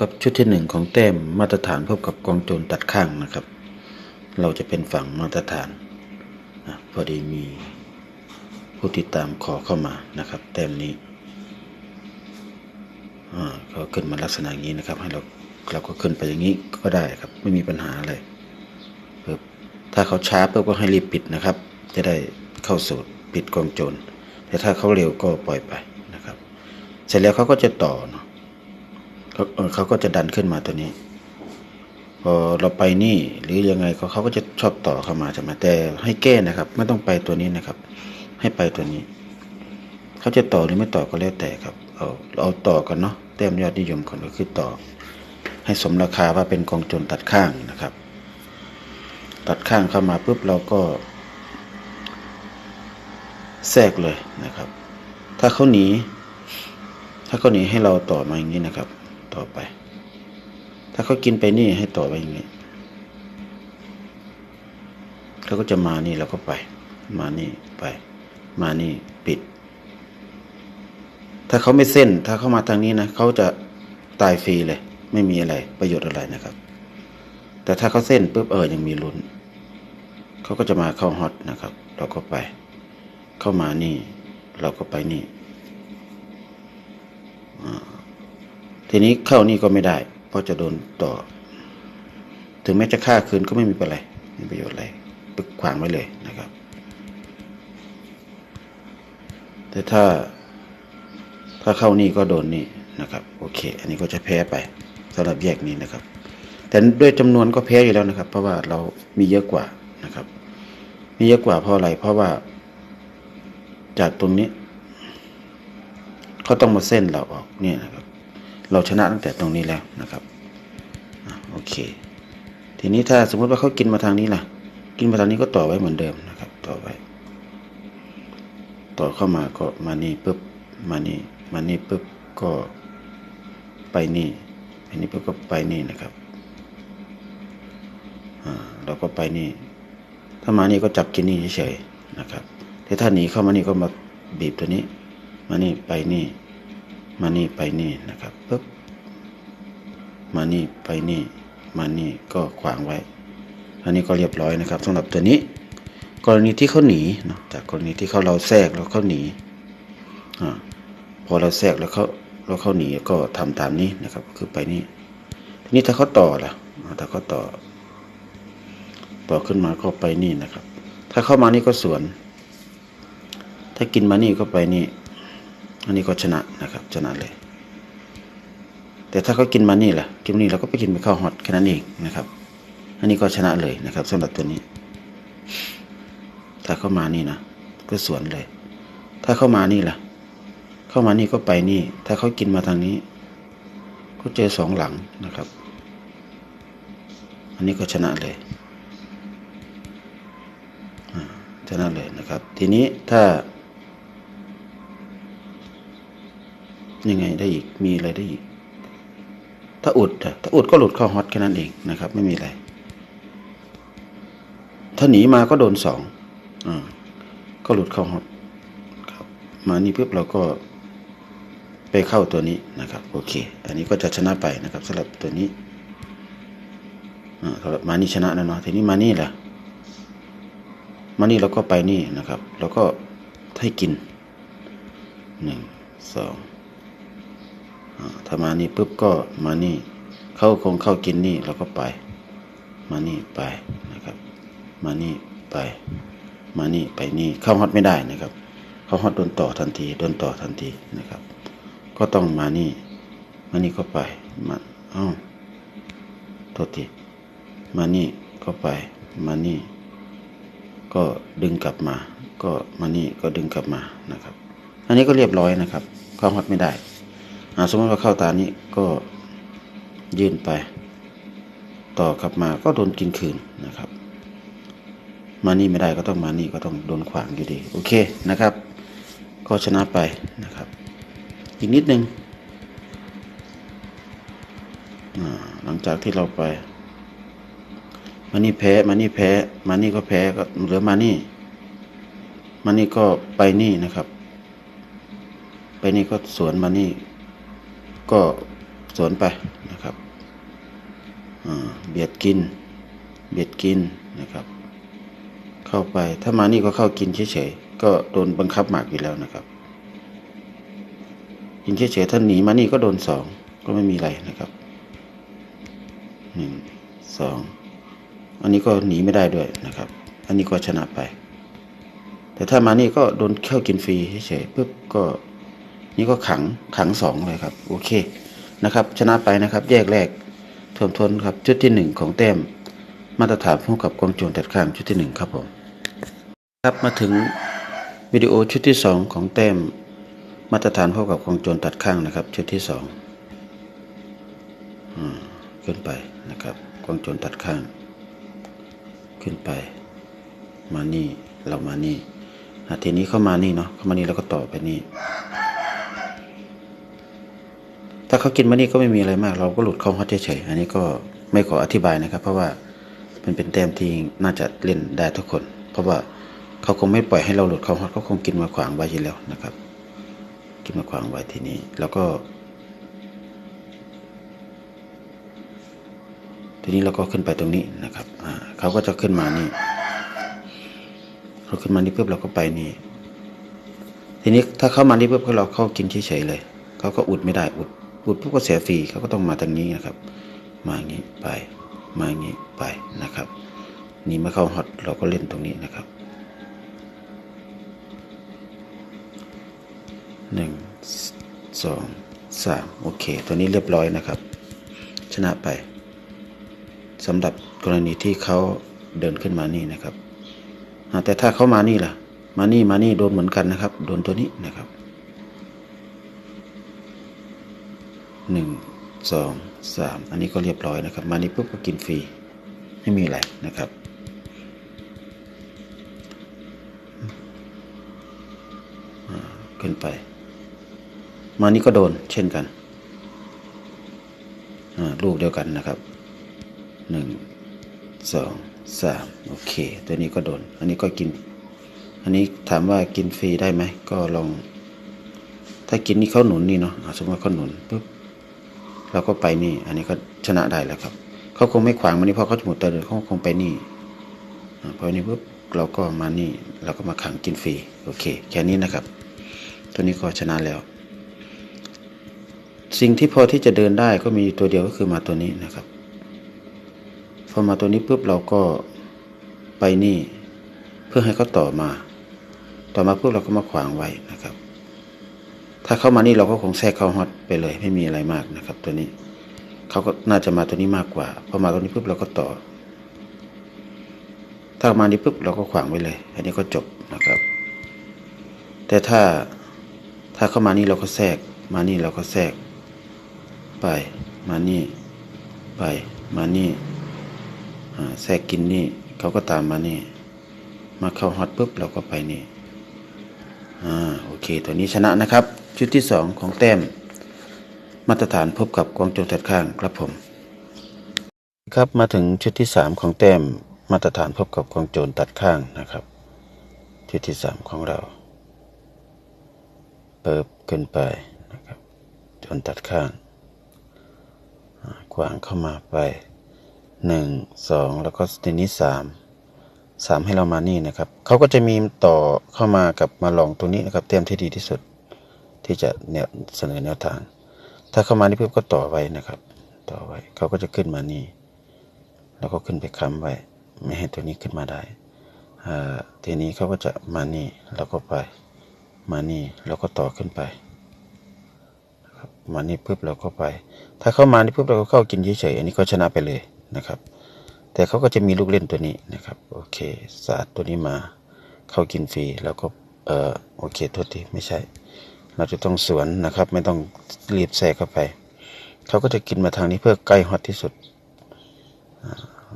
กับชุดที่หนึ่งของแต้มมาตรฐานพบกับกองโจรตัดข้างนะครับ เราจะเป็นฝั่งมาตรฐานนะพอดีมีผู้ติดตามขอเข้ามานะครับ แต้มนี้อ่าก็ขึ้นมาลักษณะนี้นะครับ ให้เราเราก็ขึ้นไปอย่างนี้ก็ได้ครับ ไม่มีปัญหาอะไรถ้าเขาช้าปุ๊บก็ให้รีบปิดนะครับ จะได้เข้าสูตรปิดกองโจรแต่ถ้าเขาเร็วก็ปล่อยไปนะครับ เสร็จแล้วเขาก็จะต่อเนาะ เขาเขาก็จะดันขึ้นมาตัวนี้ พอเราไปนี่หรือยังไงเขาเขาก็จะชอบต่อเข้ามาใช่ไหมแต่ให้แก้นะครับ ไม่ต้องไปตัวนี้นะครับ ให้ไปตัวนี้ เขาจะต่อหรือไม่ต่อก็แล้วแต่ครับเอาเอาต่อกันเนาะแต้มยอดนิยมก่อนก็คือต่อ ให้สมราคาว่าเป็นกองจรตัดข้างนะครับ ตัดข้างเข้ามาปุ๊บเราก็ แทรกเลยนะครับ ถ้าเขาหนีถ้าเขาหนีให้เราต่อมาอย่างนี้นะครับ ต่อไป ถ้าเขากินไปนี่ให้ต่อไปอย่างนี้เขาก็จะมานี่เราก็ไป มานี่ไป มานี่ปิด ถ้าเขาไม่เส้น ถ้าเขามาทางนี้นะเขาจะตายฟรีเลย ไม่มีอะไรประโยชน์อะไรนะครับ แต่ถ้าเขาเส้นปุ๊บเออยังมีลุ้นเขาก็จะมาเข้าฮอตนะครับ เราก็ไป เข้ามานี่ เราก็ไปนี่อ่า ทีนี้เข้านี่ก็ไม่ได้ เพราะจะโดนต่อ ถึงแม้จะฆ่าคืนก็ไม่มีประไรไม่มีประโยชน์อะไรปึกขวางไว้เลยนะครับ แต่ถ้าถ้าเข้านี่ก็โดนนี่นะครับ โอเค อันนี้ก็จะแพ้ไปสำหรับแยกนี้นะครับ แต่ด้วยจำนวนก็แพ้อยู่แล้วนะครับ เพราะว่าเรามีเยอะกว่านะครับ มีเยอะกว่าเพราะอะไร เพราะว่า จากตรงนี้เขาต้องมาเส้นเราออกเนี่ยนะครับ เราชนะตั้งแต่ตรงนี้แล้วนะครับโอเค ทีนี้ถ้าสมมติว่าเขากินมาทางนี้ล่ะ กินมาทางนี้ก็ต่อไว้เหมือนเดิมนะครับ ต่อไว้ ต่อเข้ามาก็มานี่ปุ๊บมานี่มานี่ปุ๊บก็ไปนี่อันนี้ปุ๊บก็ไปนี่นะครับอ่าเราก็ไปนี่ ถ้ามานี่ก็จับกินนี่เฉยๆนะครับแต่ถ้าหนีเข้ามานี่ก็มาบีบตัวนี้ มานี่ไปนี่ มานี่ไปนี่นะครับปุ๊บมานี่ไปนี่ มานี่ก็ขวางไว้ อันนี้ก็เรียบร้อยนะครับสำหรับตัวนี้ กรณีที่เขาหนีเนาะจากกรณีที่เขาเราแทรกแล้วเขาหนีอาพอเราแทรกแล้วเขาแล้วเขาหนีก็ทำตามนี้นะครับ คือไปนี่ทีนี้ถ้าเขาต่อล่ะอ่าถ้าเขาต่อ ต่อขึ้นมาก็ไปนี่นะครับ ถ้าเข้ามานี่ก็สวน ถ้ากินมานี่ก็ไปนี่ อันนี้ก็ชนะนะครับ ชนะเลย แต่ถ้าเขากินมานี่แหละกินนี่เราก็ไปกินไปข้าวฮอตแค่นั้นเองนะครับ อันนี้ก็ชนะเลยนะครับสำหรับตัวนี้ ถ้าเข้ามานี่นะก็สวนเลย ถ้าเข้ามานี่ล่ะ เข้ามานี่ก็ไปนี่ ถ้าเขากินมาทางนี้ ก็เจอสองหลังนะครับ อันนี้ก็ชนะเลยชนะเลยนะครับ ทีนี้ถ้า ยังไงได้อีก มีอะไรได้อีก ถ้าอุดถ้าอุดก็หลุดเข้าฮอตแค่นั้นเองนะครับ ไม่มีอะไร ถ้าหนีมาก็โดนสองอ่าก็หลุดเข้าฮอตครับ มานี่ปุ๊บเราก็ไปเข้าตัวนี้นะครับ โอเค อันนี้ก็จะชนะไปนะครับสำหรับตัวนี้อ่าสำหรับมานี่ชนะแล้วเนาะทีนี้มานี่แหละมานี่เราก็ไปนี่นะครับเราก็ให้กินหนึ่งสอง ถ้ามานี่ปุ๊บก็มานี่ เข้าคงเข้ากินนี่เราก็ไป มานี่ไปนะครับ มานี่ไป มานี่ไปนี่เข้าฮอตไม่ได้นะครับ เข้าฮอตโดนต่อทันทีโดนต่อทันทีนะครับ ก็ต้องมานี่ มานี่ก็ไปมาอ้าวโทษทีมานี่ก็ไป มานี่ ก็ดึงกลับมา ก็มานี่ก็ดึงกลับมานะครับ อันนี้ก็เรียบร้อยนะครับ เข้าฮอตไม่ได้ สมมติว่าเข้าตานี้ก็ยื่นไป ต่อกลับมาก็โดนกินคืนนะครับ มานี่ไม่ได้ก็ต้องมานี่ก็ต้องโดนขวางอยู่ดี โอเคนะครับ ก็ชนะไปนะครับ อีกนิดนึงอ่าหลังจากที่เราไป มานี่แพ้มานี่แพ้ มานี่ก็แพ้ก็เหลือมานี่มานี่ก็ไปนี่นะครับ ไปนี่ก็สวนมานี่ ก็สวนไปนะครับเบียดกิน เบียดกินนะครับ เข้าไปถ้ามานี่ก็เข้ากินเฉยๆก็โดนบังคับหมากอยู่แล้วนะครับ กินเฉยๆถ้าหนีมานี่ก็โดนสองก็ไม่มีอะไรนะครับหนึ่งสองอันนี้ก็หนีไม่ได้ด้วยนะครับ อันนี้ก็ชนะไป แต่ถ้ามานี่ก็โดนเข้ากินฟรีเฉยๆปุ๊บก็ นี่ก็ขังขังสองเลยครับโอเคนะครับ ชนะไปนะครับ แยกแรกทวนทนครับชุดที่หนึ่งของแต้มมาตรฐานพบกับกองโจรตัดข้างชุดที่หนึ่งครับผมครับมาถึงวิดีโอชุดที่สองของแต้มมาตรฐานพบกับกองโจรตัดข้างนะครับ ชุดที่สองอืมขึ้นไปนะครับกองโจรตัดข้าง ขึ้นไป มานี่เรามานี่ทีนี้เข้ามานี่เนาะเข้ามานี่แล้วก็ต่อไปนี่ ถ้าเขากินมานี่ก็ไม่มีอะไรมาก เราก็หลุดเข้าฮอตเฉยๆอันนี้ก็ไม่ขออธิบายนะครับ เพราะว่ามันเป็นแต้มที่น่าจะเล่นได้ทุกคน เพราะว่าเขาคงไม่ปล่อยให้เราหลุดเข้าฮอตเขาคงกินมาขวางไว้อยู่แล้วนะครับ กินมาขวางไว้ทีนี้ แล้วก็ ทีนี้เราก็ขึ้นไปตรงนี้นะครับเขาก็จะขึ้นมานี่เขาขึ้นมานี่ปุ๊บเราก็ไปนี่ ทีนี้ถ้าเข้ามานี่ปุ๊บเราเข้ากินเฉยๆเลยเขาก็อุดไม่ได้อุด อุดปุ๊บก็เสียฟรีเขาก็ต้องมาทางนี้นะครับ มาอย่างนี้ไป มาอย่างนี้ไปนะครับ นี่มาเข้าฮอตเราก็เล่นตรงนี้นะครับหนึ่งสองสามโอเค ตัวนี้เรียบร้อยนะครับ ชนะไปสำหรับกรณีที่เขาเดินขึ้นมานี่นะครับแต่ถ้าเขามานี่ล่ะ มานี่มานี่โดนเหมือนกันนะครับ โดนตัวนี้นะครับ หนึ่งสองสามอันนี้ก็เรียบร้อยนะครับ มานี่ปุ๊บก็กินฟรี ไม่มีอะไรนะครับ ขึ้นไป มานี่ก็โดนเช่นกันอ่าลูกเดียวกันนะครับหนึ่งสองสามโอเค ตัวนี้ก็โดน อันนี้ก็กิน อันนี้ถามว่ากินฟรีได้ไหม ก็ลอง ถ้ากินนี่เขาหนุนนี่เนาะสมมติว่าเขาหนุนปุ๊บ เราก็ไปนี่ อันนี้ก็ชนะได้แล้วครับเขาคงไม่ขวางมันนี่เพราะเขาจะหมดตัวเดินเขาคงไปนี่อ่าพอนี้ปุ๊บเราก็มานี่เราก็มาขังกินฟรีโอเค แค่นี้นะครับ ตัวนี้ก็ชนะแล้ว สิ่งที่พอที่จะเดินได้ก็มีตัวเดียวก็คือมาตัวนี้นะครับพอมาตัวนี้ปุ๊บเราก็ไปนี่ เพื่อให้เขาต่อมา ต่อมาปุ๊บเราก็มาขวางไว้นะครับ ถ้าเข้ามานี่เราก็คงแทรกเข้าฮอตไปเลย ไม่มีอะไรมากนะครับ ตัวนี้เขาก็น่าจะมาตัวนี้มากกว่าพอมาตัวนี้ปุ๊บเราก็ต่อ ถ้ามานี้ปุ๊บเราก็ขวางไว้เลย อันนี้ก็จบนะครับ แต่ถ้าถ้าเข้ามานี่เราก็แทรก มานี่เราก็แทรก ไป มานี่ ไป มานี่แทรกกินนี่เขาก็ตามมานี่ มาเข้าฮอตปุ๊บเราก็ไปนี่อ่าโอเค ตัวนี้ชนะนะครับ ชุดที่สองของแต้ม มาตรฐานพบกับกวางโจงตัดข้างครับผม ครับมาถึงชุดที่สามของแต้ม มาตรฐานพบกับกวางโจรตัดข้างนะครับ ชุดที่สามของเรา เปิบขึ้นไปนะครับจนตัดข้างกวางเข้ามาไปหนึ่งสองแล้วก็ทีนี้สามสามให้เรามานี่นะครับ เขาก็จะมีต่อเข้ามากับมาลองตรงนี้นะครับ เต็มที่ดีที่สุด ที่จะแนวเสนอแนวทาง ถ้าเข้ามานี่เพื่อก็ต่อไว้นะครับ ต่อไว้เขาก็จะขึ้นมานี่ แล้วก็ขึ้นไปค้ำไว้ ไม่ให้ตัวนี้ขึ้นมาได้อ่าทีนี้เขาก็จะมานี่แล้วก็ไปมานี่แล้วก็ต่อขึ้นไปมานี่ปุ๊บเราก็ไป ถ้าเข้ามานี่ปุ๊บเราก็เข้ากินเฉยๆอันนี้ก็ชนะไปเลยนะครับ แต่เขาก็จะมีลูกเล่นตัวนี้นะครับ โอเค ศาสตร์ตัวนี้มา เข้ากินฟรีแล้วก็เออโอเคโทษทีไม่ใช่ เราจะต้องสวนนะครับ ไม่ต้องรีบแทรกเข้าไป เขาก็จะกินมาทางนี้เพื่อใกล้ฮอตที่สุดอ่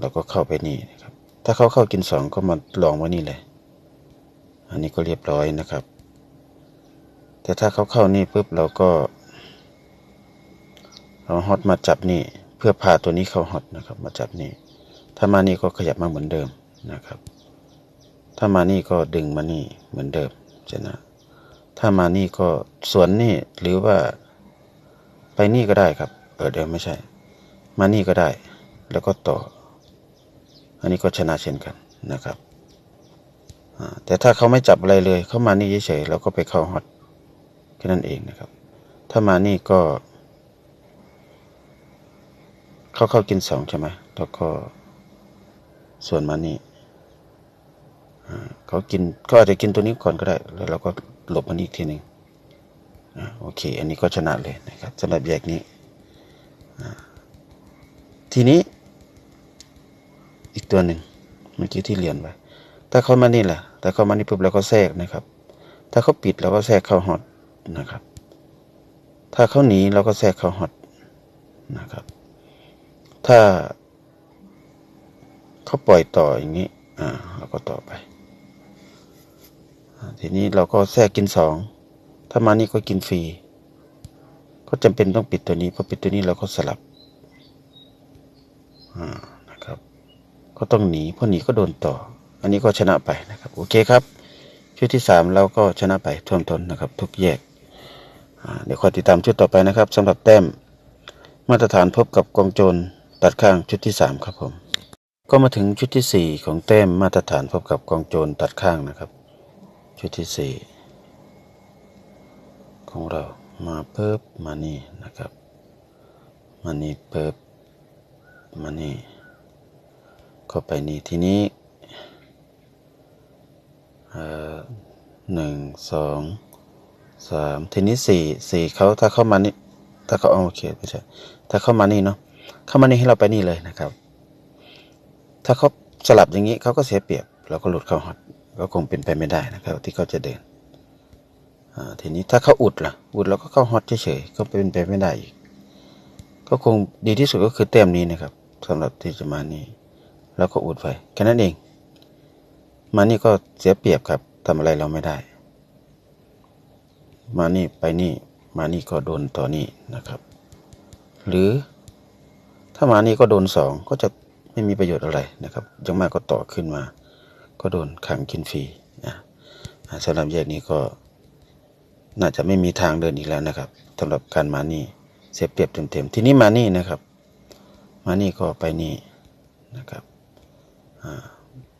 าก็เข้าไปนี่นะครับ ถ้าเขาเข้ากินสองก็มาลองไว้นี่เลย อันนี้ก็เรียบร้อยนะครับ แต่ถ้าเขาเข้านี่ปุ๊บเราก็เอาฮอตมาจับนี่ เพื่อพาตัวนี้เข้าฮอตนะครับ มาจับนี่ ถ้ามานี่ก็ขยับมาเหมือนเดิมนะครับ ถ้ามานี่ก็ดึงมานี่เหมือนเดิมชนะ ถ้ามานี่ก็สวนนี่หรือว่าไปนี่ก็ได้ครับ เออเดี๋ยวไม่ใช่ มานี่ก็ได้ แล้วก็ต่อ อันนี้ก็ชนะเช่นกันนะครับแต่ถ้าเขาไม่จับอะไรเลยเข้ามานี่เฉยๆเราก็ไปเข้าฮอตแค่นั้นเองนะครับ ถ้ามานี่ก็เขาเข้ากินสองใช่ไหมแล้วก็ส่วนมานี่เขากินเขาอาจจะกินตัวนี้ก่อนก็ได้ แล้วเราก็ หลบมันอีกทีหนึ่งโอเค อันนี้ก็ชนะเลยนะครับสำหรับแยกนี้ ทีนี้ อีกตัวหนึ่งเมื่อกี้ที่เรียนไว้ถ้าเขามานี่แหละถ้าเขามานี่ปุ๊บเราก็แทรกนะครับ ถ้าเขาปิดเราก็แทรกเข้าฮอตนะครับ ถ้าเขาหนีเราก็แทรกเข้าฮอตนะครับ ถ้าเขาปล่อยต่ออย่างนี้ อ่าเราก็ต่อไป ทีนี้เราก็แทรกกินสองถ้ามานี่ก็กินฟรี ก็จำเป็นต้องปิดตัวนี้พอปิดตัวนี้เราก็สลับอ่านะครับ ก็ต้องหนีเพราะหนีก็โดนต่อ อันนี้ก็ชนะไปนะครับ โอเคครับชุดที่สามเราก็ชนะไปท่วมทนนะครับ ทุกแยกเดี๋ยวคอยติดตามชุดต่อไปนะครับสำหรับแต้มมาตรฐานพบกับกองโจรตัดข้างชุดที่สามครับผม ก็มาถึงชุดที่สี่ของแต้มมาตรฐานพบกับกองโจรตัดข้างนะครับ ชุดที่สี่ของเรามาเพิ่มมานี่นะครับมานี่เพิ่มมานี่เข้าไปนี่ทีนี้เอ่อหนึ่งสองสามทีนี้สี่สี่เขาถ้าเข้ามานี่ถ้าเขาเอาโอเคไม่ใช่ถ้าเข้ามานี่เนาะเข้ามานี่ให้เราไปนี่เลยนะครับ ถ้าเขาสลับอย่างนี้เขาก็เสียเปรียบเราก็หลุดเข้าฮอต ก็คงเป็นไปไม่ได้นะครับ ที่เขาจะเดินอ่าทีนี้ถ้าเขาอุดล่ะ อุดเราก็เข้าฮอตเฉยๆก็เป็นไปไม่ได้อีก ก็คงดีที่สุดก็คือแต้มนี้นะครับสำหรับที่จะมานี่แล้วก็อุดไปแค่นั้นเอง มานี่ก็เสียเปรียบครับทำอะไรเราไม่ได้ มานี่ไปนี่มานี่ก็โดนต่อนี่นะครับ หรือถ้ามานี่ก็โดนสองก็จะไม่มีประโยชน์อะไรนะครับยังมากก็ต่อขึ้นมา ก็โดนขังกินฟรีนะสำหรับแยกนี้ก็ น่าจะไม่มีทางเดินอีกแล้วนะครับสำหรับการมานี่เสียเปรียบเต็มๆทีนี้มานี่นะครับ มานี่ก็ไปนี่นะครับ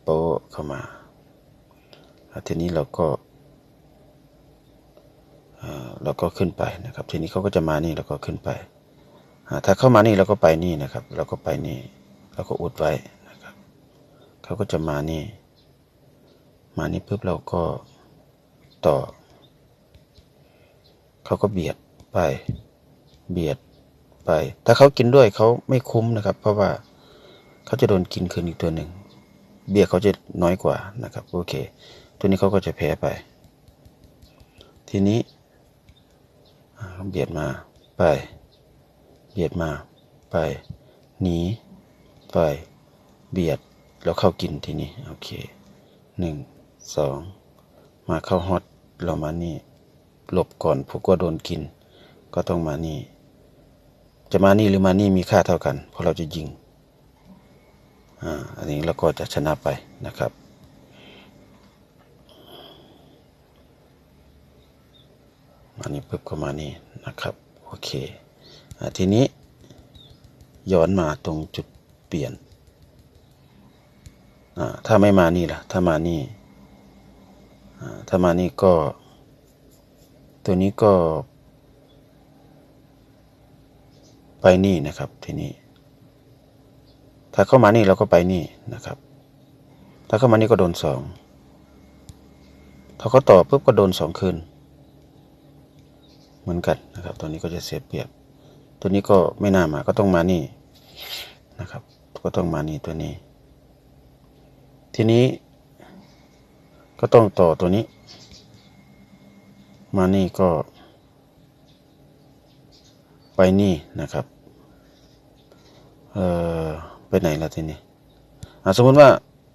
โป๊ะเข้ามาทีนี้เราก็เราก็ขึ้นไปนะครับ ทีนี้เขาก็จะมานี่เราก็ขึ้นไปถ้าเข้ามานี่เราก็ไปนี่นะครับ เราก็ไปนี่เราก็อุดไว้นะครับเขาก็จะมานี่ มานี่ปุ๊บเราก็ต่อ เขาก็เบียดไป เบียดไป ถ้าเขากินด้วยเขาไม่คุ้มนะครับ เพราะว่าเขาจะโดนกินคืนอีกตัวหนึ่ง เบียดเขาจะน้อยกว่านะครับ โอเค ตัวนี้เขาก็จะแพ้ไป ทีนี้เบียดมาไป เบียดมาไป หนีไป เบียด แล้วเข้ากินทีนี้ โอเคหนึ่ง สองมาเข้าฮอตเรามานี่ หลบก่อนพวกก็โดนกิน ก็ต้องมานี่ จะมานี่หรือมานี่มีค่าเท่ากัน เพราะเราจะยิงอ่าอันนี้เราก็จะชนะไปนะครับมานี่ปุ๊บก็มานี่นะครับ โอเคอ่าทีนี้ ย้อนมาตรงจุดเปลี่ยนอ่าถ้าไม่มานี่ล่ะ ถ้ามานี่ ถ้ามานี่ก็ ตัวนี้ก็ ไปนี่นะครับที่นี้ถ้าเข้ามานี่เราก็ไปนี่นะครับ ถ้าเข้ามานี่ก็โดนสองถ้าเขาต่อปุ๊บก็โดนสองคืน เหมือนกันนะครับ ตัวนี้ก็จะเสียเปรียบ ตัวนี้ก็ไม่น่ามาก็ต้องมานี่นะครับ ก็ต้องมานี่ตัวนี้ ทีนี้ ก็ต้องต่อตัวนี้ มานี่ก็ ไปนี่นะครับ เอ่อ ไปไหนล้วทีนี้อะสมมติว่า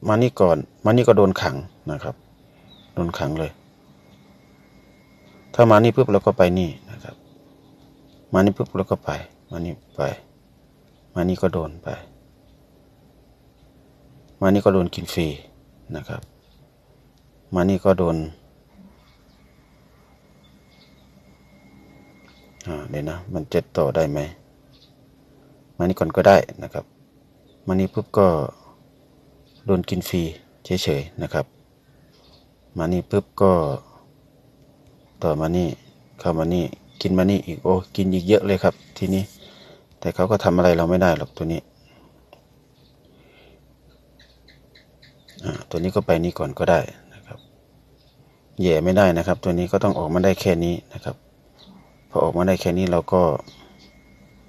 มานี่ก่อน มานี่ก็โดนขังนะครับ โดนขังเลย ถ้ามานี่ปุ๊บเราก็ไปนี่นะครับ มานี่ปุ๊บเราก็ไป มานี่ไป มานี่ก็โดนไป มานี่ก็โดนกินฟรีนะครับ มานี่ก็โดนอ่าเดี๋ยวนะ มันเจะต่อได้ไหม มานี่ก่อนก็ได้นะครับ มานี่ปุ๊บก็โดนกินฟรีเฉยๆนะครับ มานี่ปุ๊บก็ ต่อมานี่เข้ามานี่กินมานี่อีกโอ้กินอีกเยอะเลยครับ ทีนี้ แต่เขาก็ทำอะไรเราไม่ได้หรอกตัวนี้อ่าตัวนี้ก็ไปนี่ก่อนก็ได้ แย่ไม่ได้นะครับ ตัวนี้ก็ต้องออกมาได้แค่นี้นะครับพอออกมาได้แค่นี้เราก็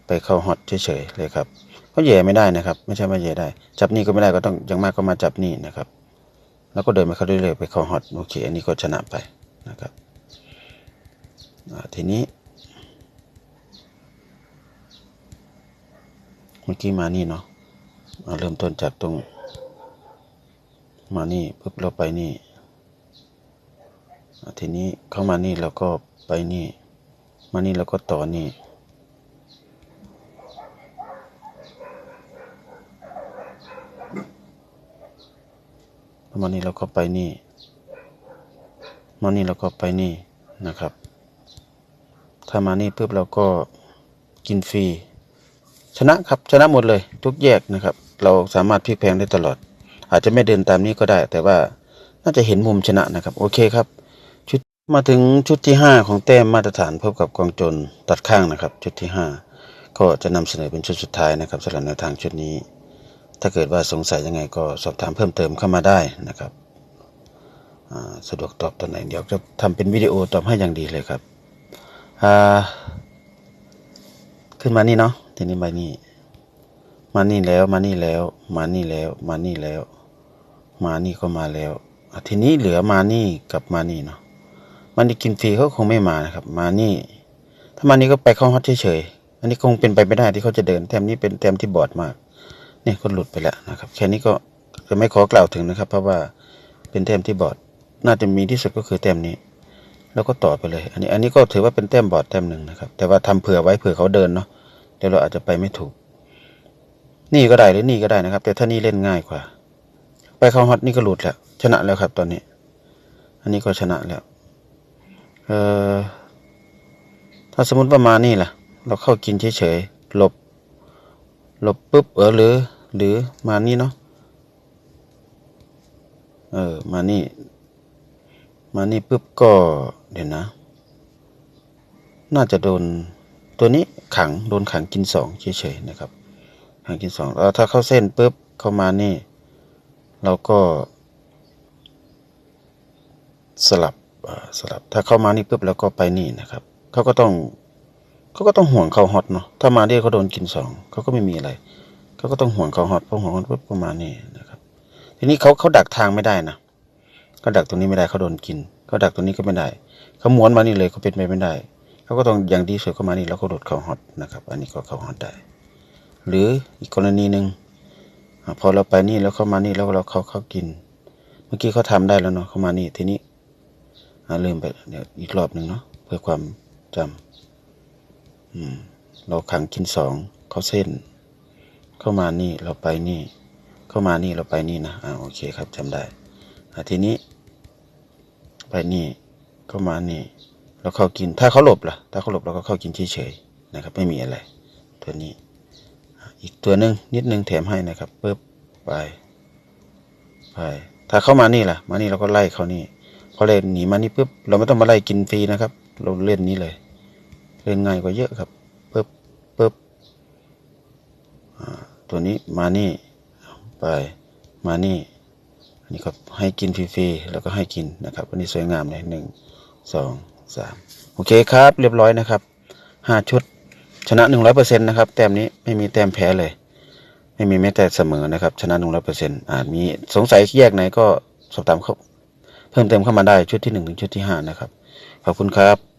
ไปเข้าฮอตเฉยๆเลยครับก็แย่ไม่ได้นะครับ ไม่ใช่ไม่แย่ได้ จับนี่ก็ไม่ได้ก็ต้องอยังมากก็มาจับนี่นะครับ แล้วก็เดินไปเข้าเรื่อยๆไปเข้าฮอตโอเคอันนี้ก็ชนะไปนะครับอ่าทีนี้เมื่อกี้มานี่เนาะมาเริ่มต้นจากตรง มานี่ปุ๊บเราไปนี่ ทีนี้เข้ามานี่เราก็ไปนี่ มานี่เราก็ต่อนี่ มานี่เราก็ไปนี่ มานี่เราก็ไปนี่นะครับ ถ้ามานี่ปุ๊บเราก็กินฟรี ชนะครับ ชนะหมดเลย ทุกแยกนะครับ เราสามารถพลิกแพงได้ตลอด อาจจะไม่เดินตามนี้ก็ได้ แต่ว่าน่าจะเห็นมุมชนะนะครับ โอเคครับ มาถึงชุดที่ 5 ของแต้มมาตรฐานพบกับกองจรตัดข้างนะครับ ชุดที่ 5 ก็จะนำเสนอเป็นชุดสุดท้ายนะครับสำหรับแนวทางชุดนี้ ถ้าเกิดว่าสงสัยยังไงก็สอบถามเพิ่มเติมเข้ามาได้นะครับสะดวกตอบตอนไหนเดี๋ยวจะทำเป็นวิดีโอตอบให้อย่างดีเลยครับขึ้นมานี่เนาะทีนี้มานี่มานี่แล้วมานี่แล้ว มานี่แล้วมานี่แล้ว มานี่ก็มาแล้วทีนี้เหลือมานี่กับมานี่เนาะ มานี่กินฟรีเขาคงไม่มานะครับ มานี่ ถ้ามานี่ก็ไปเข้าฮอตเฉยๆอันนี้คงเป็นไปไม่ได้ที่เขาจะเดินแต้มนี้เป็นแต้มที่บอดมาก เนี่ยก็หลุดไปแล้วนะครับ แค่นี้ก็จะไม่ขอกล่าวถึงนะครับ เพราะว่าเป็นแต้มที่บอด น่าจะมีที่สุดก็คือแต้มนี้ แล้วก็ต่อไปเลย อันนี้ อันนี้ก็ถือว่าเป็นแต้มบอดแต้มหนึ่งนะครับ แต่ว่าทำเผื่อไว้เผื่อเขาเดินเนาะเดี๋ยวเราอาจจะไปไม่ถูก นี่ก็ได้หรือนี่ก็ได้นะครับ แต่ถ้านี่เล่นง่ายกว่า ไปเข้าฮอตนี่ก็หลุดแล้วชนะแล้วครับ ตอนนี้ อันนี้ก็ชนะแล้ว เอ่อถ้าสมมติว่ามาณนี่ล่ะ เราเข้ากินเฉยๆหลบ หลบปุ๊บเออหรือ หรือมานี่เนาะเออมานี่ มานี่ปุ๊บก็เดี๋ยวนะ น่าจะโดนตัวนี้ขังโดนขังกินสองเฉยๆนะครับขังกินสองแล้วถ้าเข้าเส้นปุ๊บเข้ามานี่ เราก็ สลับ สลับถ้าเข้ามานี่ปุ๊บแล้วก็ไปนี่นะครับเขาก็ต้องเขาก็ต้องห่วงเขาฮอตเนาะถ้ามาเรียเขาโดนกินสองเขาก็ไม่มีอะไรเขาก็ต้องห่วงเขาฮอตพราะห่วงฮอตปุ๊บก็มานี่นะครับ ทีนี้เขาเขาดักทางไม่ได้นะเขาดักตรงนี้ไม่ได้เขาโดนกินเขาดักตรงนี้ก็ไม่ได้เขาม้วนมานี่เลยเขาเป็นไปไม่ได้เขาก็ต้องอย่างดีสุดเข้ามานี่แล้วก็โดดเขาฮอตนะครับ อันนี้ก็เขาฮอตได้ หรืออีกกรณีหนึ่งพอเราไปนี่แล้วเข้ามานี่แล้วเราเขาเขากิน เมื่อกี้เขาทำได้แล้วเนาะเข้ามานี่ทีนี้ อ่าลืมไปเดี๋ยวอีกรอบหนึ่งเนาะเพื่อความจำอืมเราขังกินสองเขาเส้น เข้ามานี่เราไปนี่ เข้ามานี่เราไปนี่นะอ่าโอเคครับจำได้อทีนี้ ไปนี่เข้ามานี่เราเข้ากินถ้าเขาหลบล่ะ ถ้าเขาหลบเราก็เข้ากินเฉยๆนะครับ ไม่มีอะไร ตัวนี้ อีกตัวหนึ่งนิดนึงแถมให้นะครับปึ๊บไปไปถ้าเข้ามานี่ล่ะ มานี่เราก็ไล่เขานี่ พอเล่นหนีมานี่ปุ๊บเราไม่ต้องมาไล่กินฟรีนะครับ เราเล่นนี้เลย เล่นง่ายกว่าเยอะครับปึ๊บปึ๊บอ่าตัวนี้มานี่ไปมานี่อันนี้ก็ให้กินฟรีๆแล้วก็ให้กินนะครับอันนี้สวยงามเลยหนึ่งสองสามโอเคครับ เรียบร้อยนะครับห้าชุดชนะหนึ่งร้อยเปอร์เซ็นต์นะครับแต้มนี้ไม่มีแต้มแพ้เลย ไม่มีแม้แต่เสมอนะครับ ชนะหนึ่งร้อยเปอร์เซ็นต์อาจมีสงสัยแยกไหนก็สอบถามเขา เพิ่มเติมเข้ามาได้ชุดที่หนึ่งถึงชุดที่ห้านะครับ ขอบคุณครับ